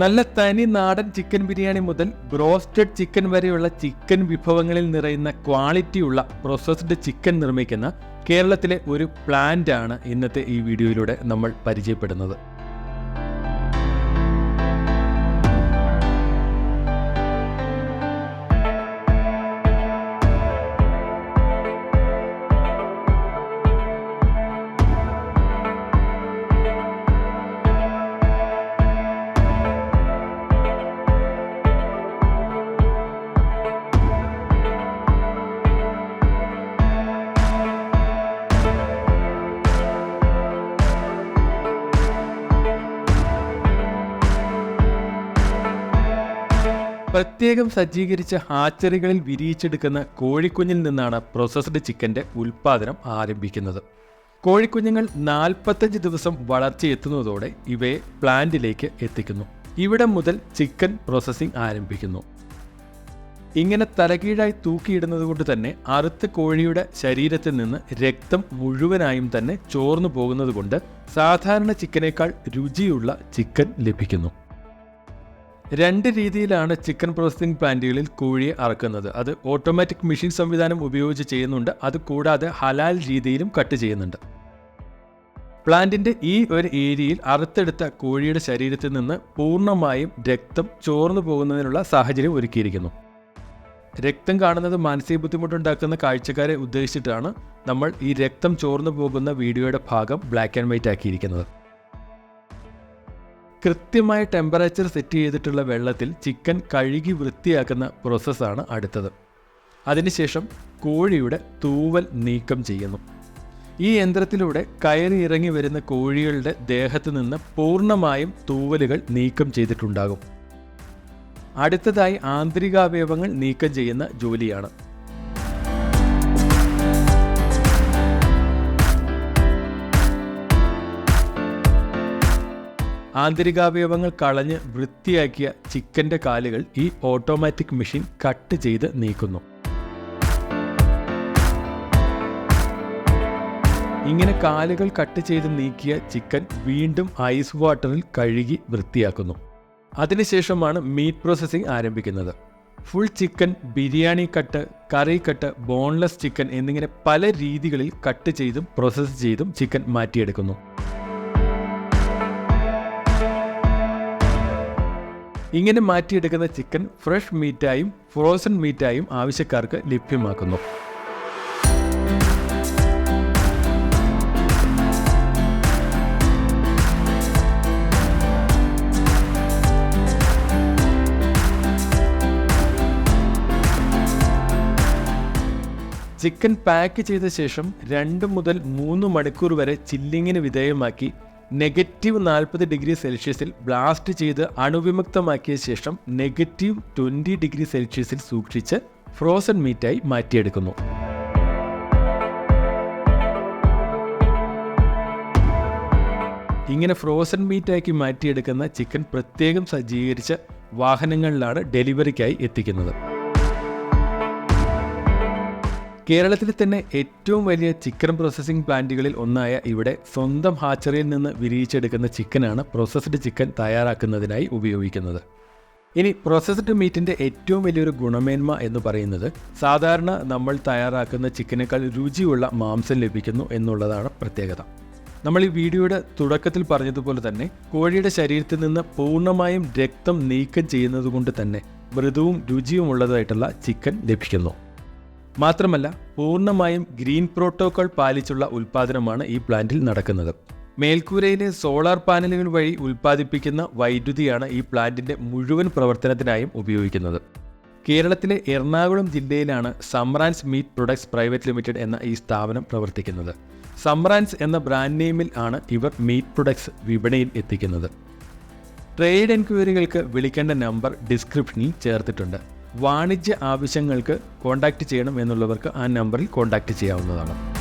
നല്ല തനി നാടൻ ചിക്കൻ ബിരിയാണി മുതൽ ബ്രോസ്റ്റഡ് ചിക്കൻ വരെയുള്ള ചിക്കൻ വിഭവങ്ങളിൽ നിറയുന്ന ക്വാളിറ്റിയുള്ള പ്രോസസ്ഡ് ചിക്കൻ നിർമ്മിക്കുന്ന കേരളത്തിലെ ഒരു പ്ലാന്റ് ആണ് ഇന്നത്തെ ഈ വീഡിയോയിലൂടെ നമ്മൾ പരിചയപ്പെടുന്നത്. പ്രത്യേകം സജ്ജീകരിച്ച ഹാച്ചറികളിൽ വിരിയിച്ചെടുക്കുന്ന കോഴിക്കുഞ്ഞിൽ നിന്നാണ് പ്രോസസ്ഡ് ചിക്കന്റെ ഉൽപ്പാദനം ആരംഭിക്കുന്നത്. കോഴിക്കുഞ്ഞുങ്ങൾ നാൽപ്പത്തഞ്ച് ദിവസം വളർച്ചയെത്തുന്നതോടെ ഇവയെ പ്ലാന്റിലേക്ക് എത്തിക്കുന്നു. ഇവിടെ മുതൽ ചിക്കൻ പ്രോസസ്സിംഗ് ആരംഭിക്കുന്നു. ഇങ്ങനെ തലകീഴായി തൂക്കിയിടുന്നത് കൊണ്ട് തന്നെ അറുത്ത കോഴിയുടെ ശരീരത്തിൽ നിന്ന് രക്തം മുഴുവനായും തന്നെ ചോർന്നു പോകുന്നത് കൊണ്ട് സാധാരണ ചിക്കനേക്കാൾ രുചിയുള്ള ചിക്കൻ ലഭിക്കുന്നു. രണ്ട് രീതിയിലാണ് ചിക്കൻ പ്രോസസ്സിംഗ് പ്ലാന്റുകളിൽ കോഴിയെ അറക്കുന്നത്. അത് ഓട്ടോമാറ്റിക് മെഷീൻ സംവിധാനം ഉപയോഗിച്ച് ചെയ്യുന്നുണ്ട്. അത് കൂടാതെ ഹലാൽ രീതിയിലും കട്ട് ചെയ്യുന്നുണ്ട്. പ്ലാന്റിന്റെ ഈ ഒരു ഏരിയയിൽ അറുത്തെടുത്ത കോഴിയുടെ ശരീരത്തിൽ നിന്ന് പൂർണമായും രക്തം ചോർന്നു പോകുന്നതിനുള്ള സാഹചര്യം ഒരുക്കിയിരിക്കുന്നു. രക്തം കാണുന്നത് മാനസിക ബുദ്ധിമുട്ടുണ്ടാക്കുന്ന കാഴ്ചക്കാരെ ഉദ്ദേശിച്ചിട്ടാണ് നമ്മൾ ഈ രക്തം ചോർന്നു പോകുന്ന വീഡിയോയുടെ ഭാഗം ബ്ലാക്ക് ആൻഡ് വൈറ്റ് ആക്കിയിരിക്കുന്നത്. കൃത്യമായ ടെമ്പറേച്ചർ സെറ്റ് ചെയ്തിട്ടുള്ള വെള്ളത്തിൽ ചിക്കൻ കഴുകി വൃത്തിയാക്കുന്ന പ്രോസസ്സാണ് അടുത്തത്. അതിനുശേഷം കോഴിയുടെ തൂവൽ നീക്കം ചെയ്യുന്നു. ഈ യന്ത്രത്തിലൂടെ കയറി ഇറങ്ങി വരുന്ന കോഴികളുടെ ദേഹത്ത് നിന്ന് പൂർണമായും തൂവലുകൾ നീക്കം ചെയ്തിട്ടുണ്ടാകും. അടുത്തതായി ആന്തരികാവയവങ്ങൾ നീക്കം ചെയ്യുന്ന ജോലിയാണ്. ആന്തരികാവയവങ്ങൾ കളഞ്ഞ് വൃത്തിയാക്കിയ ചിക്കന്റെ കാലുകൾ ഈ ഓട്ടോമാറ്റിക് മെഷീൻ കട്ട് ചെയ്ത് നീക്കുന്നു. ഇങ്ങനെ കാലുകൾ കട്ട് ചെയ്ത് നീക്കിയ ചിക്കൻ വീണ്ടും ഐസ് വാട്ടറിൽ കഴുകി വൃത്തിയാക്കുന്നു. അതിനുശേഷമാണ് മീറ്റ് പ്രോസസ്സിംഗ് ആരംഭിക്കുന്നത്. Full chicken biryani cut curry cut boneless chicken എന്നിങ്ങനെ പല രീതികളിൽ കട്ട് ചെയ്തും പ്രോസസ്സ് ചെയ്തും ചിക്കൻ മാറ്റിയെടുക്കുന്നു. ഇങ്ങനെ മാറ്റിയെടുക്കുന്ന ചിക്കൻ ഫ്രഷ് മീറ്റായും ഫ്രോസൺ മീറ്റായും ആവശ്യക്കാർക്ക് ലഭ്യമാക്കുന്നു. ചിക്കൻ പാക്ക് ചെയ്ത ശേഷം രണ്ട് മുതൽ മൂന്ന് മണിക്കൂർ വരെ ചില്ലിങ്ങിന് വിധേയമാക്കി നെഗറ്റീവ് നാൽപ്പത് ഡിഗ്രി സെൽഷ്യസിൽ ബ്ലാസ്റ്റ് ചെയ്ത് അണുവിമുക്തമാക്കിയ ശേഷം നെഗറ്റീവ് ട്വന്റി ഡിഗ്രി സെൽഷ്യസിൽ സൂക്ഷിച്ച് ഫ്രോസൺ മീറ്റായി മാറ്റിയെടുക്കുന്നു. ഇങ്ങനെ ഫ്രോസൺ മീറ്റാക്കി മാറ്റിയെടുക്കുന്ന ചിക്കൻ പ്രത്യേകം സജ്ജീകരിച്ച വാഹനങ്ങളിലാണ് ഡെലിവറിക്കായി എത്തിക്കുന്നത്. കേരളത്തിലെ തന്നെ ഏറ്റവും വലിയ ചിക്കൻ പ്രോസസ്സിംഗ് പ്ലാന്റുകളിൽ ഒന്നായ ഇവിടെ സ്വന്തം ഹാച്ചറിയിൽ നിന്ന് വിരിയിച്ചെടുക്കുന്ന ചിക്കനാണ് പ്രോസസ്ഡ് ചിക്കൻ തയ്യാറാക്കുന്നതിനായി ഉപയോഗിക്കുന്നത്. ഇനി പ്രോസസ്ഡ് മീറ്റിന്റെ ഏറ്റവും വലിയൊരു ഗുണമേന്മ എന്ന് പറയുന്നത് സാധാരണ നമ്മൾ തയ്യാറാക്കുന്ന ചിക്കനേക്കാൾ രുചിയുള്ള മാംസം ലഭിക്കുന്നു എന്നുള്ളതാണ് പ്രത്യേകത. നമ്മൾ ഈ വീഡിയോയുടെ തുടക്കത്തിൽ പറഞ്ഞതുപോലെ തന്നെ കോഴിയുടെ ശരീരത്തിൽ നിന്ന് പൂർണമായും രക്തം നീക്കം ചെയ്യുന്നത് കൊണ്ട് തന്നെ മൃദുവും രുചിയുമുള്ളതായിട്ടുള്ള ചിക്കൻ ലഭിക്കുന്നു. മാത്രമല്ല പൂർണമായും ഗ്രീൻ പ്രോട്ടോകോൾ പാലിച്ചുള്ള ഉൽപ്പാദനമാണ് ഈ പ്ലാന്റിൽ നടക്കുന്നത്. മേൽക്കൂരയിലെ സോളാർ പാനലുകൾ വഴി ഉൽപ്പാദിപ്പിക്കുന്ന വൈദ്യുതിയാണ് ഈ പ്ലാന്റിന്റെ മുഴുവൻ പ്രവർത്തനത്തിനായും ഉപയോഗിക്കുന്നത്. കേരളത്തിലെ എറണാകുളം ജില്ലയിലാണ് Samrans meat products private limited എന്ന ഈ സ്ഥാപനം പ്രവർത്തിക്കുന്നത്. സംറാൻസ് എന്ന ബ്രാൻഡ് നെയിമിൽ ആണ് ഇവർ മീറ്റ് പ്രൊഡക്ട്സ് വിപണിയിൽ എത്തിക്കുന്നത്. ട്രേഡ് എൻക്വയറികൾക്ക് വിളിക്കേണ്ട നമ്പർ ഡിസ്ക്രിപ്ഷനിൽ ചേർത്തിട്ടുണ്ട്. വാണിജ്യ ആവശ്യങ്ങൾക്ക് കോൺടാക്റ്റ് ചെയ്യണം എന്നുള്ളവർക്ക് ആ നമ്പറിൽ കോൺടാക്റ്റ് ചെയ്യാവുന്നതാണ്.